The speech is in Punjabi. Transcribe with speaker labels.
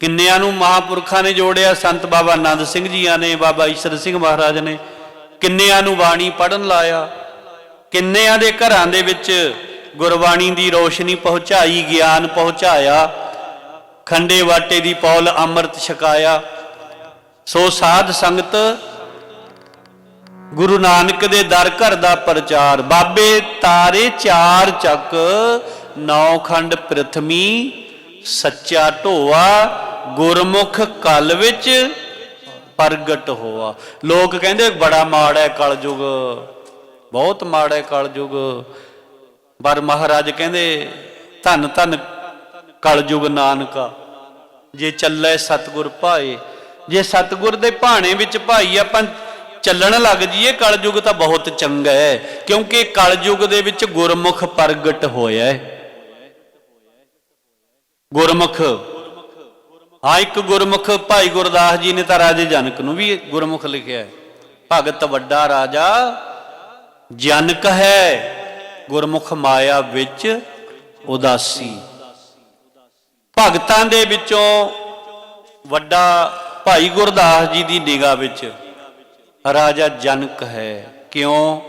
Speaker 1: ਕਿੰਨਿਆਂ ਨੂੰ ਮਹਾਪੁਰਖਾਂ ਨੇ ਜੋੜਿਆ? ਸੰਤ ਬਾਬਾ ਆਨੰਦ ਸਿੰਘ ਜੀਆਂ ਨੇ, ਬਾਬਾ ਈਸ਼ਰ ਸਿੰਘ ਮਹਾਰਾਜ ਨੇ। ਕਿੰਨਿਆਂ ਨੂੰ ਬਾਣੀ ਪੜਨ ਲਾਇਆ? ਕਿੰਨਿਆਂ ਦੇ ਘਰਾਂ ਦੇ ਵਿੱਚ ਗੁਰਬਾਣੀ ਦੀ ਰੋਸ਼ਨੀ ਪਹੁੰਚਾਈ, ਗਿਆਨ ਪਹੁੰਚਾਇਆ? ਖੰਡੇ ਵਾਟੇ ਦੀ ਪੌਲ ਅੰਮ੍ਰਿਤ ਛਕਾਇਆ? ਸੋ ਸਾਧ ਸੰਗਤ ਗੁਰੂ ਨਾਨਕ ਦੇ ਦਰ ਘਰ ਦਾ ਪ੍ਰਚਾਰ। ਬਾਬੇ ਤਾਰੇ ਚਾਰ ਚੱਕ, ਨੌ ਖੰਡ ਪ੍ਰਥਮੀ, ਸੱਚਾ ਢੋਆ ਗੁਰਮੁਖ ਕਲ ਵਿੱਚ ਪ੍ਰਗਟ ਹੋਆ। ਲੋਕ ਕਹਿੰਦੇ ਬੜਾ ਮਾੜਾ ਹੈ ਕਲਯੁਗ। ਬਹੁਤ ਮਾੜਾ ਹੈ ਕਲਯੁਗ। ਪਰ ਮਹਾਰਾਜ ਕਹਿੰਦੇ, ਧੰਨ ਧੰਨ ਕਲਯੁਗ ਨਾਨਕਾ। ਜੇ ਚੱਲੇ ਸਤਗੁਰ ਭਾਏ, ਜੇ ਸਤਗੁਰ ਦੇ ਭਾਣੇ ਵਿੱਚ ਭਾਈ ਆਪਾਂ ਚੱਲਣ ਲੱਗ ਜੀਏ ਕਲਯੁਗ ਤਾਂ ਬਹੁਤ ਚੰਗਾ ਹੈ। ਕਿਉਂਕਿ ਕਲਯੁਗ ਦੇ ਵਿੱਚ ਗੁਰਮੁਖ ਪ੍ਰਗਟ ਹੋਇਆ ਹੈ। ਗੁਰਮੁਖ ਹਾਂ, ਇੱਕ ਗੁਰਮੁਖ ਭਾਈ ਗੁਰਦਾਸ ਜੀ ਨੇ ਤਾਂ ਰਾਜੇ ਜਨਕ ਨੂੰ ਵੀ ਗੁਰਮੁਖ ਲਿਖਿਆ ਹੈ। ਭਗਤ ਵੱਡਾ ਰਾਜਾ ਜਨਕ ਹੈ, ਗੁਰਮੁਖ ਮਾਇਆ ਵਿੱਚ ਉਦਾਸੀ। ਭਗਤਾਂ ਦੇ ਵਿੱਚੋਂ ਵੱਡਾ ਭਾਈ ਗੁਰਦਾਸ ਜੀ ਦੀ ਨਿਗਾਹ ਵਿੱਚ ਰਾਜਾ ਜਨਕ ਹੈ। ਕਿਉਂ?